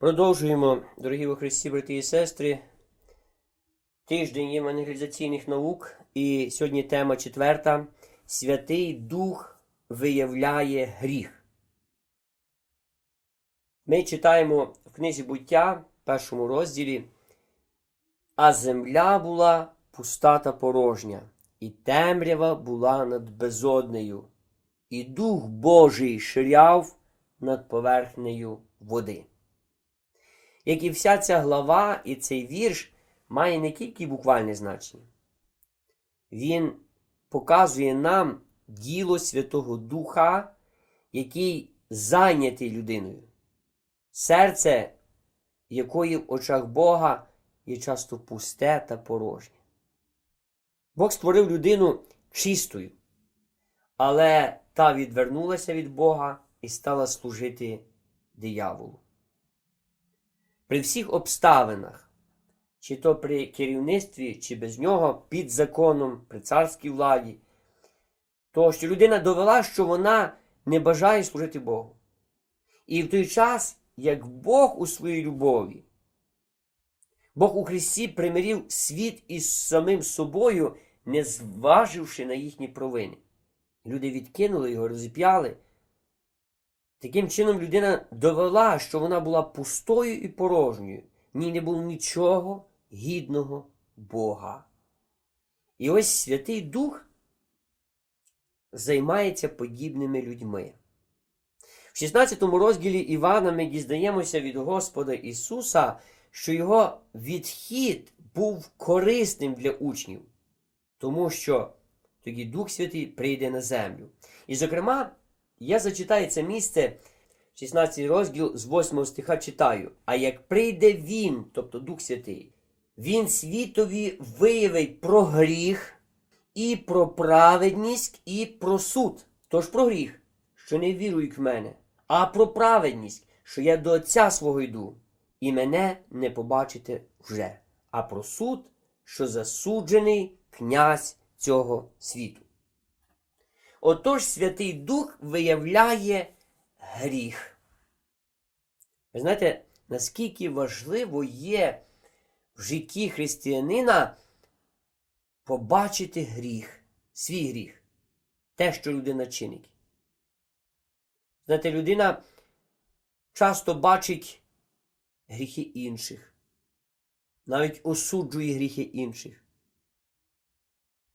Продовжуємо, дорогі во Христі, брати і сестри, тиждень євангелізаційних наук. І сьогодні тема четверта. Святий Дух виявляє гріх. Ми читаємо в книзі буття, в першому розділі. А земля була пуста та порожня, і темрява була над безоднею, і Дух Божий ширяв над поверхнею води. Як і вся ця глава і цей вірш має не тільки буквальне значення, він показує нам діло Святого Духа, який зайнятий людиною, серце якої в очах Бога є часто пусте та порожнє. Бог створив людину чистою, але та відвернулася від Бога і стала служити дияволу. При всіх обставинах, чи то при керівництві, чи без нього, під законом, при царській владі, то що людина довела, що вона не бажає служити Богу. І в той час, як Бог у своїй любові, Бог у Христі примирив світ із самим собою, не зваживши на їхні провини. Люди відкинули його, розіп'яли. Таким чином людина довела, що вона була пустою і порожньою, в ній не було нічого гідного Бога. І ось Святий Дух займається подібними людьми. В 16 розділі Івана ми дізнаємося від Господа Ісуса, що його відхід був корисним для учнів, тому що тоді Дух Святий прийде на землю. І, зокрема, я зачитаю це місце, 16 розділ з 8 стиха читаю. А як прийде Він, тобто Дух Святий, Він світові виявить про гріх, і про праведність, і про суд. Тож про гріх, що не вірують в мене, а про праведність, що я до Отця свого йду, і мене не побачите вже, а про суд, що засуджений князь цього світу. Отож Святий Дух виявляє гріх. Ви знаєте, наскільки важливо є в житті християнина побачити гріх, свій гріх, те, що людина чинить. Знаєте, людина часто бачить гріхи інших, навіть осуджує гріхи інших.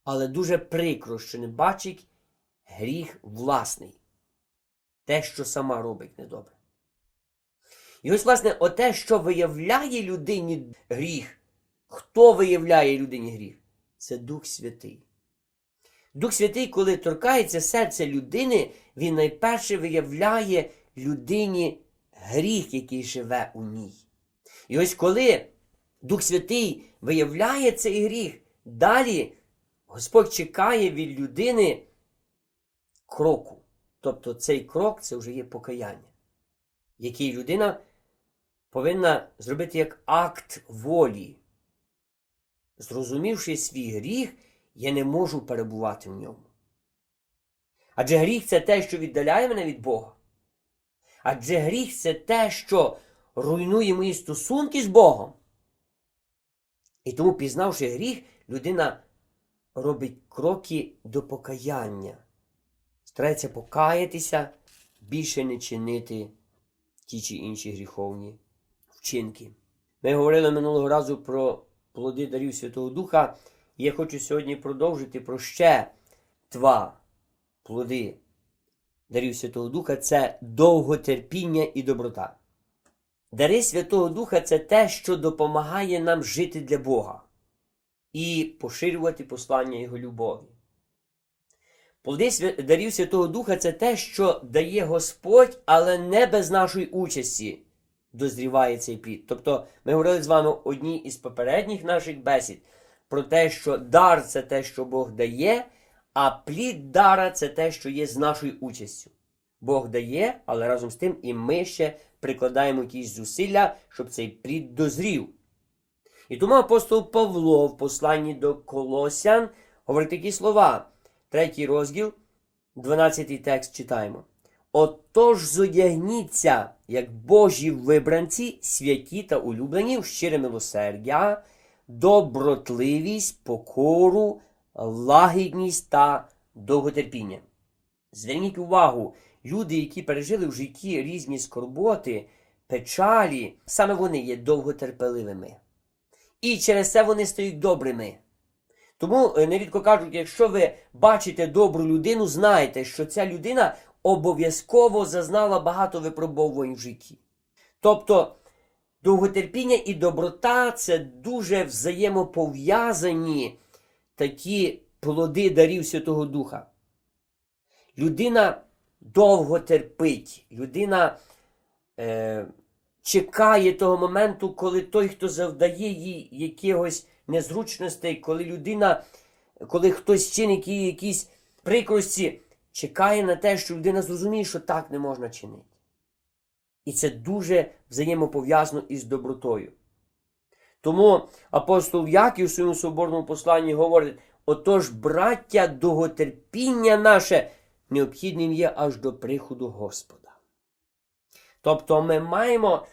Але дуже прикро, що не бачить гріх власний, те, що сама робить недобре. І ось, власне, оте, що виявляє людині гріх, хто виявляє людині гріх? Це Дух Святий. Дух Святий, коли торкається серця людини, він найперше виявляє людині гріх, який живе у ній. І ось коли Дух Святий виявляє цей гріх, далі Господь чекає від людини кроку. Тобто цей крок це вже є покаяння, який людина повинна зробити як акт волі. Зрозумівши свій гріх, я не можу перебувати в ньому. Адже гріх це те, що віддаляє мене від Бога. Адже гріх це те, що руйнує мої стосунки з Богом. І тому, пізнавши гріх, людина робить кроки до покаяння, старається покаятися, більше не чинити ті чи інші гріховні вчинки. Ми говорили минулого разу про плоди дарів Святого Духа, і я хочу сьогодні продовжити про ще два плоди дарів Святого Духа це довготерпіння і доброта. Дари Святого Духа це те, що допомагає нам жити для Бога і поширювати послання Його любові. Плоди дарів Святого Духа це те, що дає Господь, але не без нашої участі дозріває цей плід. Тобто ми говорили з вами одній із попередніх наших бесід про те, що дар це те, що Бог дає, а плід дара це те, що є з нашою участю. Бог дає, але разом з тим і ми ще прикладаємо якісь зусилля, щоб цей плід дозрів. І тому апостол Павло в посланні до Колосян говорить такі слова. Третій розділ, 12 текст читаємо. Отож зодягніться, як Божі вибранці, святі та улюблені, в щире милосердя, добротливість, покору, лагідність та довготерпіння. Зверніть увагу, люди, які пережили в житті різні скорботи, печалі, саме вони є довготерпеливими. І через це вони стають добрими. Тому е, нерідко кажуть, якщо ви бачите добру людину, знайте, що ця людина обов'язково зазнала багато випробовувань в житті. Тобто довготерпіння і доброта це дуже взаємопов'язані такі плоди дарів Святого Духа. Людина довго терпить, людина е, чекає того моменту, коли той, хто завдає їй якихось незручностей, коли людина, коли хтось чинить їй якісь прикрості, чекає на те, що людина зрозуміє, що так не можна чинити. І це дуже взаємопов'язано із добротою. Тому апостол Яків у своєму соборному посланні говорить: отож, браття, довготерпіння наше необхідним є аж до приходу Господа. Тобто ми маємо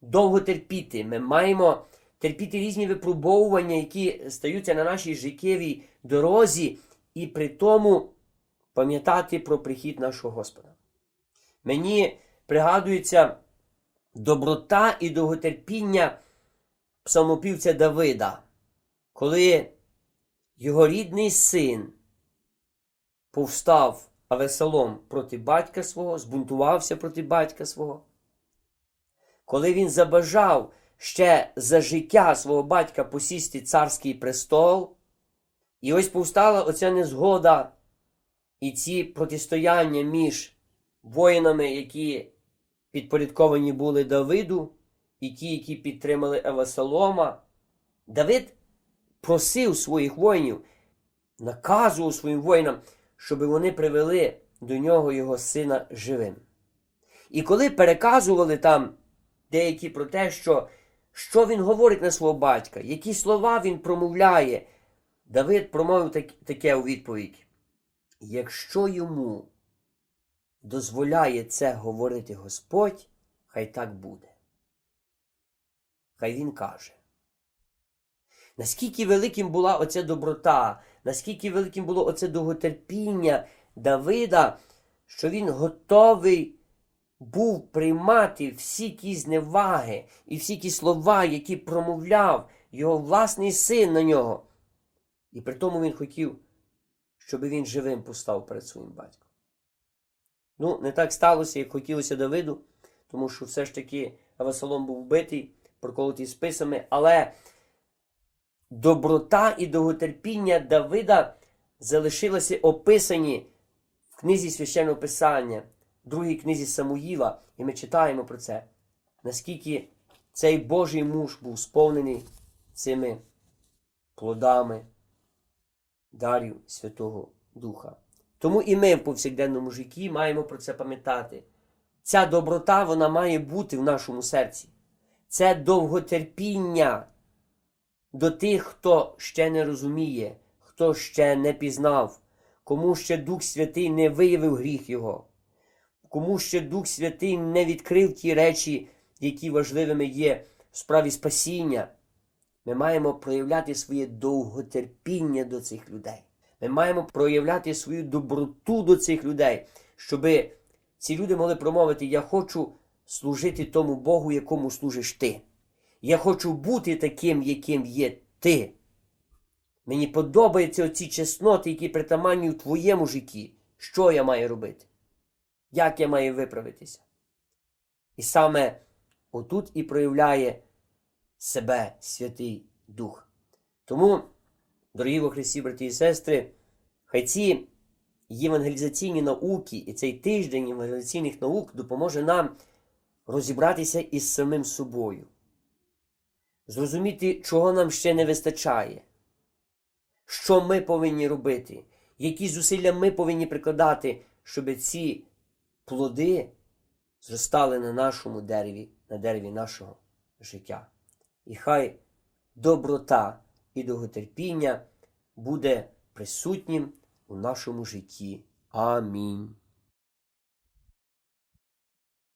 довго терпіти, ми маємо терпіти різні випробовування, які стаються на нашій життєвій дорозі, і при тому пам'ятати про прихід нашого Господа. Мені пригадується доброта і довготерпіння псалмопівця Давида, коли його рідний син повстав Авесалом проти батька свого, збунтувався проти батька свого. Коли він забажав ще за життя свого батька посісти царський престол, і ось повстала оця незгода і ці протистояння між воїнами, які підпорядковані були Давиду, і ті, які підтримали Авесалома, Давид просив своїх воїнів, наказував своїм воїнам, щоб вони привели до нього його сина живим. І коли переказували там деякі про те, що, що він говорить на свого батька, які слова він промовляє, Давид промовив таке у відповідь: якщо йому дозволяє це говорити Господь, хай так буде. Хай він каже. Наскільки великим була оця доброта, наскільки великим було оце довготерпіння Давида, що він готовий був приймати всі ті зневаги і всі ті слова, які промовляв його власний син на нього. І при тому він хотів, щоб він живим постав перед своїм батьком. Ну, не так сталося, як хотілося Давиду, тому що все ж таки Авесалом був вбитий, проколотий списами, але доброта і довготерпіння Давида залишилися описані в книзі священного Писання, другій книзі Самуїла, і ми читаємо про це, наскільки цей Божий муж був сповнений цими плодами дарів Святого Духа. Тому і ми в повсякденному житті маємо про це пам'ятати. Ця доброта вона має бути в нашому серці. Це довготерпіння до тих, хто ще не розуміє, хто ще не пізнав, кому ще Дух Святий не виявив гріх Його, кому ще Дух Святий не відкрив ті речі, які важливими є в справі спасіння. Ми маємо проявляти своє довготерпіння до цих людей. Ми маємо проявляти свою доброту до цих людей, щоб ці люди могли промовити: Я хочу служити тому Богу, якому служиш ти. Я хочу бути таким, яким є ти. Мені подобаються оці чесноти, які притаманні в твоєму житті. Що я маю робити? Як я маю виправитися? І саме отут і проявляє себе Святий Дух. Тому, дорогі во Христі, брати і сестри, хай ці євангелізаційні науки і цей тиждень євангелізаційних наук допоможе нам розібратися із самим собою, зрозуміти, чого нам ще не вистачає, що ми повинні робити, які зусилля ми повинні прикладати, щоб ці плоди зростали на нашому дереві, на дереві нашого життя. І хай доброта і довготерпіння буде присутнім у нашому житті. Амінь.